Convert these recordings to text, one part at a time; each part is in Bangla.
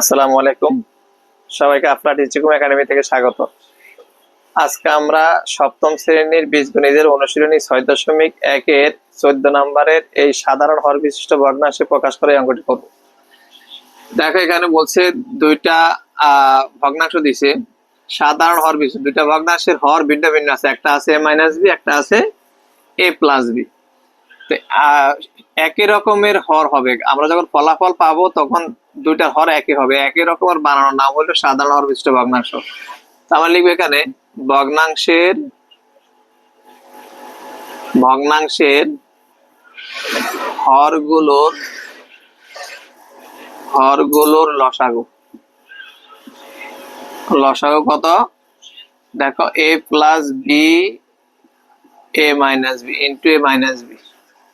আসসালামু আলাইকুম। সবাইকে আপনার টিচিকুম একাডেমি থেকে স্বাগত। আজকে আমরা সপ্তম শ্রেণির বীজগণিতের অনুশীলনী ছয় দশমিক একের চোদ্দ নম্বরের এই সাধারণ হর বিশিষ্ট ভগ্নাংশে প্রকাশ করে অঙ্কটি করব। দেখো, এখানে বলছে দুইটা ভগ্নাংশ দিছে। সাধারণ হর বিশিষ্ট দুইটা ভগ্নাংশের হর ভিন্ন ভিন্ন আছে। একটা আছে এ মাইনাস বি, একটা আছে এ প্লাস বি। একই রকমের হর হবে। আমরা যখন ফলাফল পাবো, তখন দুইটার হর একই হবে। একই রকমের বানানোর নাম হলো সাধারণ হর বিশিষ্ট ভগ্নাংশ। আমরা লিখব এখানে, ভগ্নাংশের ভগ্নাংশের হরগুলোর হরগুলোর লসাগু। লসাগু কত? দেখো A plus B A minus B into A minus B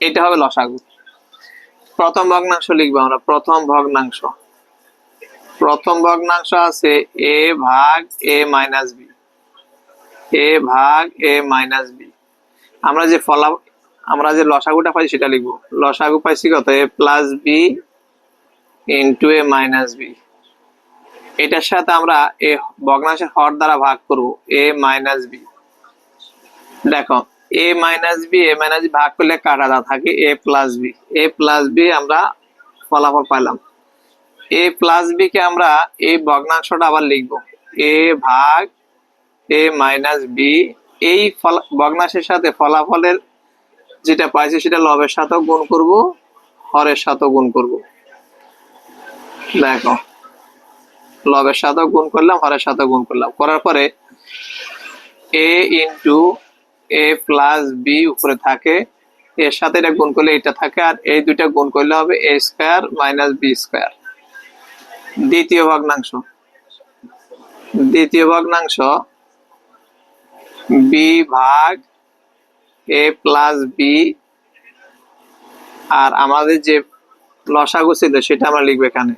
এটা হবে লসাগু। প্রথম ভগ্নাংশ লিখব আমরা, প্রথম ভগ্নাংশ। প্রথম ভগ্নাংশ আছে এ ভাগ এ মাইনাস বি। এ ভাগ এ মাইনাস বি। আমরা যে ফলা, আমরা যে লসাগুটা পাই সেটা লিখব। লসাগু পাইছি কত? A plus B into A minus B. এটার সাথে আমরা এ ভগ্নাংশের হর দ্বারা ভাগ করব, এ মাইনাস বি। দেখো A minus B A minus B ভাগ করলে কাটা দা থাকে? A plus B A plus B আমরা ফলাফল পাইলাম। এ প্লাস বি কে আমরা এই ভগ্নাংশটা আবার লিখব। এ ভাগ এ মাইনাস বি এই ভগ্নাংশের সাথে ফলাফলের যেটা পাইছি সেটা লবের সাথেও গুণ করব, হরের সাথেও গুণ করব। দেখো, লবের সাথেও গুণ করলাম, হরের সাথেও গুণ করলাম। করার পরে A into A plus B উপরে থাকে। এর সাথে এটা গুণ করলে এটা থাকে আর এই দুইটা গুণ করলে হবে A square minus B square দ্বিতীয় ভগ্নাংশ। দ্বিতীয় ভগ্নাংশ বি ভাগ এ প্লাস বি আর আমাদের যে লসাগু ছিল সেটা আমরা লিখব এখানে।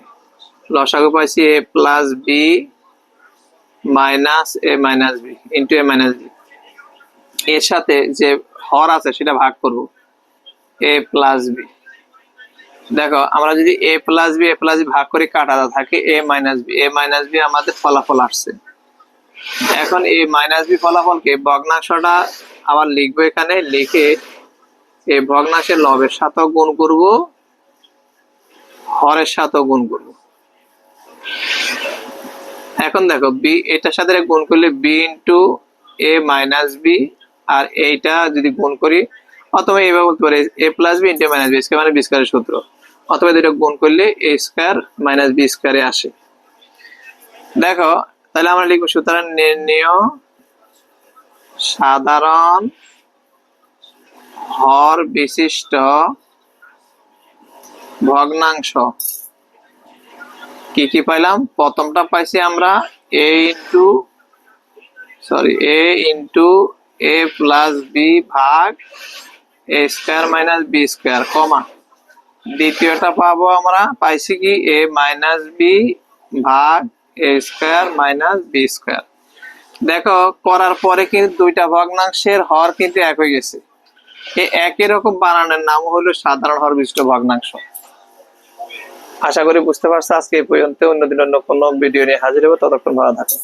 লসাগু পাইছি A plus B minus A minus B into A minus B এর সাথে যে হর আছে সেটা ভাগ করব। এ প্লাস বি দেখো, আমরা যদি A plus B A plus B ভাগ করে কাটাতে থাকে A minus B A minus B আমাদের ফলাফল আসছে। এখন এই মাইনাস বি ফলাফলকে ভগ্নাংশটা আবার লিখব এখানে, লিখে এই ভগ্নাংশের লবের সাথেও গুণ করব, হরের সাথেও গুণ করব। এখন দেখো বি এটার সাথে গুণ করলে B into A minus B আর এইটা যদি গুণ করি, অথবা এইভাবে বলতে পারি, A plus B into minus B square মানে বি স্কোয়ারের সূত্র। অথবা দুটো গুণ করলে এ স্কোয়ার মাইনাস বি স্কোয়ারে আসে। দেখো, তাহলে আমরা লিখব সুতরাং নির্ণয় সাধারণ হর বিশিষ্ট ভগ্নাংশ। কি কি পাইলাম? প্রথমটা পাইছি আমরা A into sorry A into A plus B ভাগ A square minus B square কমা দ্বিতীয়টা পাবো আমরা, পাইছি কি? এ মাইনাস বি ভাগ A square minus B square দেখো, করার পরে কিন্তু দুইটা ভগ্নাংশের হর কিন্তু এক হয়ে গেছে। এই একই রকম বানানোর নাম হলো সাধারণ হর বিশিষ্ট ভগ্নাংশ। আশা করি বুঝতে পারছ, আজকে এই পর্যন্ত। অন্যদিন অন্য কোনো ভিডিও নিয়ে হাজির হব। ততক্ষণ ভালো থাকো।